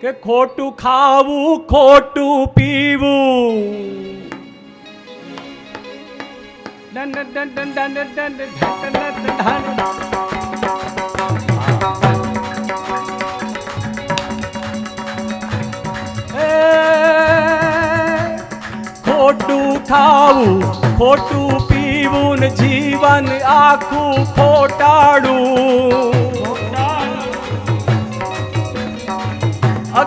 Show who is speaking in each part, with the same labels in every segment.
Speaker 1: કે ખોટું ખાવું ખોટું પીવું ખોટું ખાવું ખોટું પીવું ને જીવન આખું ખોટાડું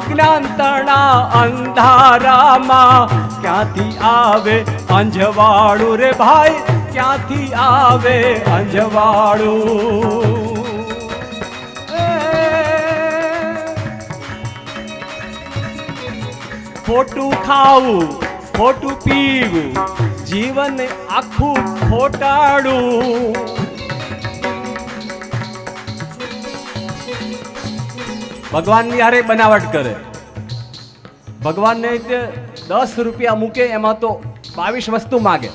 Speaker 1: અજ્ઞાનતણા અંધારામાં ક્યાંથી આવે અંજવાળું રે ભાઈ? ક્યાંથી આવે અંજવાળું? ખોટું ખાવું, ખોટું પીવું, જીવન આખું ખોટાડું. ભગવાનની હારે બનાવટ કરે. ભગવાનને તે દસ રૂપિયા મૂકે, એમાં તો બાવીસ વસ્તુ માગે.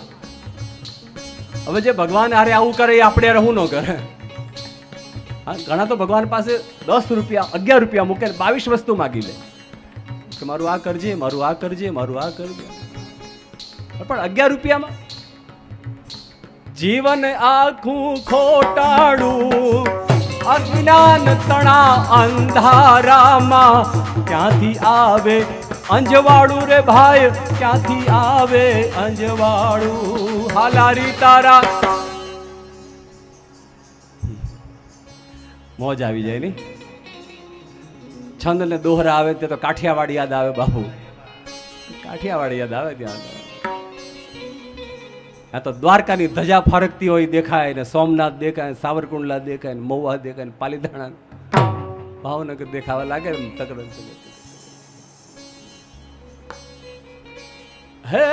Speaker 1: હવે જે ભગવાન હારે આવું કરે એ આપણે રહું ન કરે હા, ઘણા તો ભગવાન પાસે દસ રૂપિયા, અગિયાર રૂપિયા મૂકે બાવીસ વસ્તુ માગી લે. કે મારું આ કરજે, મારું આ કરજે, મારું આ કરજે. પણ અગિયાર રૂપિયામાં? જીવન આખું ખોટાડું. અજ્ઞાન તણા અંધારામાં. ક્યાંથી આવે અંજવાળું રે ભાઈ? ક્યાંથી આવે અંજવાળું? હાલારી તારા. મોજ આવી જાય નહીં છંદ ને દોહરા આવે તે તો કાઠિયાવાડી યાદ આવે બાપુ. કાઠિયાવાડી યાદ આવે ત્યાં આ તો દ્વારકાની ધજા ફરકતી હોય દેખાય ને સોમનાથ દેખાય સાવરકુંડલા દેખાય ને મહુવા દેખાય ને પાલીધાણા ભાવનગર દેખાવા લાગે ને તકડન હે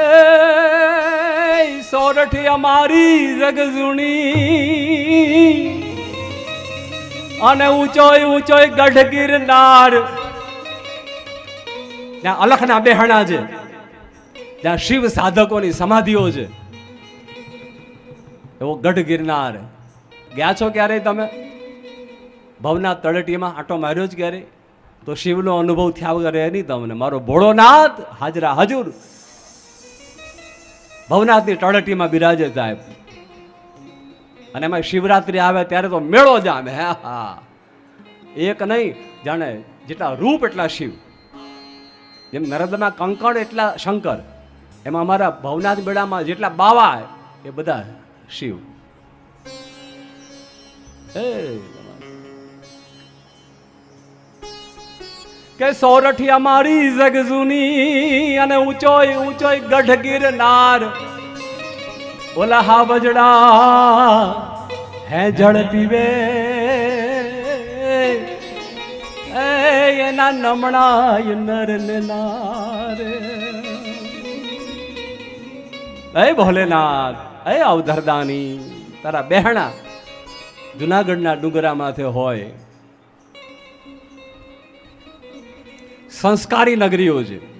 Speaker 1: સોરઠી અમારી જગઝુણી અને ઊંચોય ઊંચોય ગઢ ગિરનાર ત્યાં અલખના બેહણા છે. ત્યાં શિવ સાધકોની સમાધિઓ છે. એવો ગઢ ગિરનાર. ગયા છો ક્યારેય તમે? ભવના તળેટીમાં આટો માર્યો જ ક્યારે? તો શિવનો અનુભવ થયા વગર નહીં તમને. મારો ભોળોનાથ હાજરા હજુર. ભવનાથની તળેટીમાં બિરાજે સાહેબ. અને એમાં શિવરાત્રી આવે ત્યારે તો મેળો જામે. હે, હા. એક નહીં, જાણે જેટલા રૂપ એટલા શિવ. જેમ નર્મદામાં કંકણ એટલા શંકર. એમાં અમારા ભવનાથ મેળામાં જેટલા બાવા એ બધા શિવ. હે કે સોરઠી અમારી જગઝુની અને ઊંચોય ઊંચોય ગઢ ગિરનાર ઓલા હાવજડા હે જળ પીવે. એના નમણાય નર નારે. એ ભોલેનાથ. એ અવધરદાની તારા બહેણા જુનાગઢના ડુંગરામાંથી હોય. સંસ્કારી નગરીઓ છે.